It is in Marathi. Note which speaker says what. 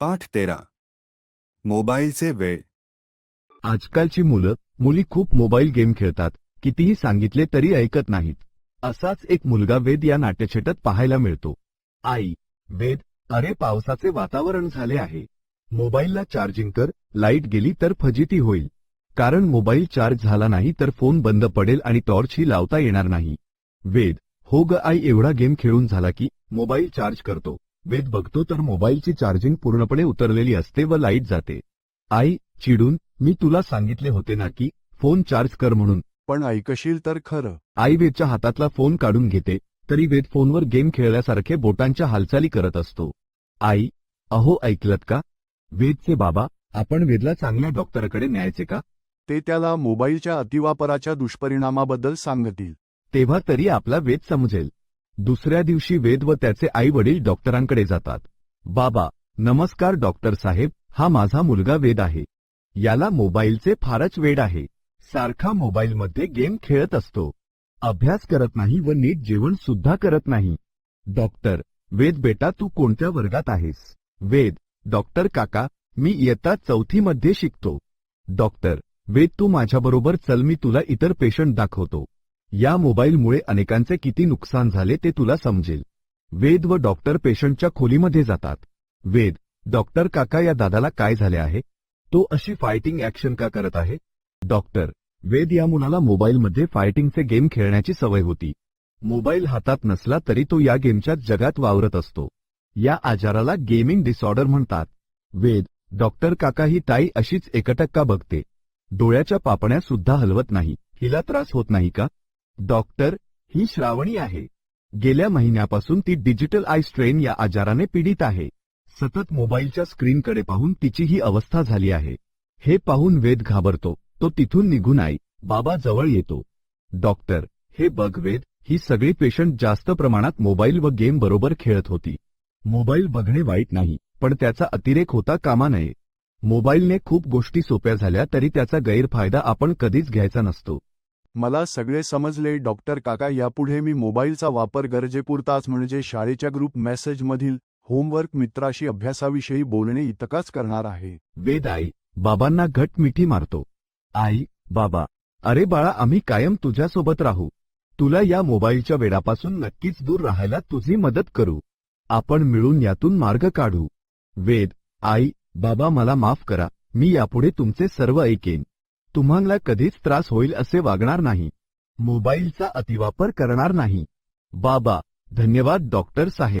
Speaker 1: आठ तेरा. मोबाईलचे वेळ.
Speaker 2: आजकालची मुलं मुली खूप मोबाईल गेम खेळतात कितीही सांगितले तरी ऐकत नाहीत. असाच एक मुलगा वेद या नाट्यछटत पाहायला मिळतो. आई वेद अरे पावसाचे वातावरण झाले आहे. मोबाईलला चार्जिंग कर लाइट गेली तर फजिती होईल. कारण मोबाईल चार्ज झाला नाही तर फोन बंद पडेल आणि टॉर्चही लावता येणार नाही. वेद हो ग आई एवढा गेम खेळून झाला की मोबाईल चार्ज करतो. वेद बघतो तर मोबाईलची चार्जिंग पूर्णपणे उतरलेली असते व लाइट जाते. आई चिडून मी तुला सांगितले होते ना की फोन चार्ज कर म्हणून.
Speaker 3: पण ऐकशील तर खरं.
Speaker 2: आई वेदच्या हातातला फोन काढून घेते तरी वेद फोनवर गेम खेळल्यासारखे बोटांच्या हालचाली करत असतो. आई अहो ऐकलत का? वेदचे बाबा आपण वेदला चांगल्या डॉक्टरकडे न्यायचे का?
Speaker 3: ते त्याला मोबाईलच्या अतिवापराच्या दुष्परिणामाबद्दल सांगतील.
Speaker 2: तेव्हा तरी आपला वेद समजेल. दुसऱ्या दिवशी वेद व त्याचे आई वडील डॉक्टरांकडे जातात. बाबा नमस्कार डॉक्टर साहेब हा माझा मुलगा वेद आहे. याला मोबाईलचे फारच वेड आहे. सारखा मोबाईलमध्ये गेम खेळत असतो. अभ्यास करत नाही व नीट जेवण सुद्धा करत नाही. डॉक्टर वेद बेटा तू कोणत्या वर्गात आहेस? वेद डॉक्टर काका मी इयत्ता चौथीमध्ये शिकतो. डॉक्टर वेद तू माझ्याबरोबर चल मी तुला इतर पेशंट दाखवतो. या मोबाईलमुळे अनेकांचे किती नुकसान झाले ते तुला समजेल. वेद व डॉक्टर पेशंटच्या खोलीमध्ये जातात. वेद डॉक्टर काका या दादाला काय झाले आहे? तो अशी फायटिंग ऍक्शन का करत आहे? डॉक्टर वेद या मुलाला मोबाईलमध्ये फायटिंगचे गेम खेळण्याची सवय होती. मोबाईल हातात नसला तरी तो या गेमच्या जगात वावरत असतो. या आजाराला गेमिंग डिसऑर्डर म्हणतात. वेद डॉक्टर काका ही ताई अशीच एकटक्का बघते. डोळ्याच्या पापण्या सुद्धा हलवत नाही. हिला त्रास होत नाही का? डॉक्टर ही श्रावणी आहे. गेल्या महिन्यापासून ती डिजिटल आय स्ट्रेन या आजाराने पीडित आहे. सतत मोबाईलच्या स्क्रीनकडे पाहून तिची ही अवस्था झाली आहे. हे पाहून वेद घाबरतो. तो तिथून निघून आई बाबा जवळ येतो. डॉक्टर हे बघ वेद ही सगळी पेशंट जास्त प्रमाणात मोबाईल व गेम बरोबर खेळत होती. मोबाईल बघणे वाईट नाही पण त्याचा अतिरेक होता कामा नये. मोबाईलने खूप गोष्टी सोप्या झाल्या तरी त्याचा गैरफायदा आपण कधीच घ्यायचा नसतो.
Speaker 3: मला सगळे समजले. डॉक्टर काका यापुढे मी मोबाईलचा वापर गरजेपुरताच म्हणजे शाळेच्या ग्रुप मेसेजमधील होमवर्क मित्राशी अभ्यासाविषयी बोलणे इतकाच करणार आहे.
Speaker 2: वेद आई बाबांना घट मिठी मारतो. आई बाबा अरे बाळा आम्ही कायम तुझ्यासोबत राहू. तुला या मोबाईलच्या वेडापासून नक्कीच दूर राहायला तुझी मदत करू. आपण मिळून यातून मार्ग काढू. वेद आई बाबा मला माफ करा. मी यापुढे तुमचे सर्व ऐकेन. तुम्हाला कधीच त्रास होईल असे वागणार नाही. मोबाईलचा अतिवापर करणार नाही. बाबा धन्यवाद डॉक्टर साहेब.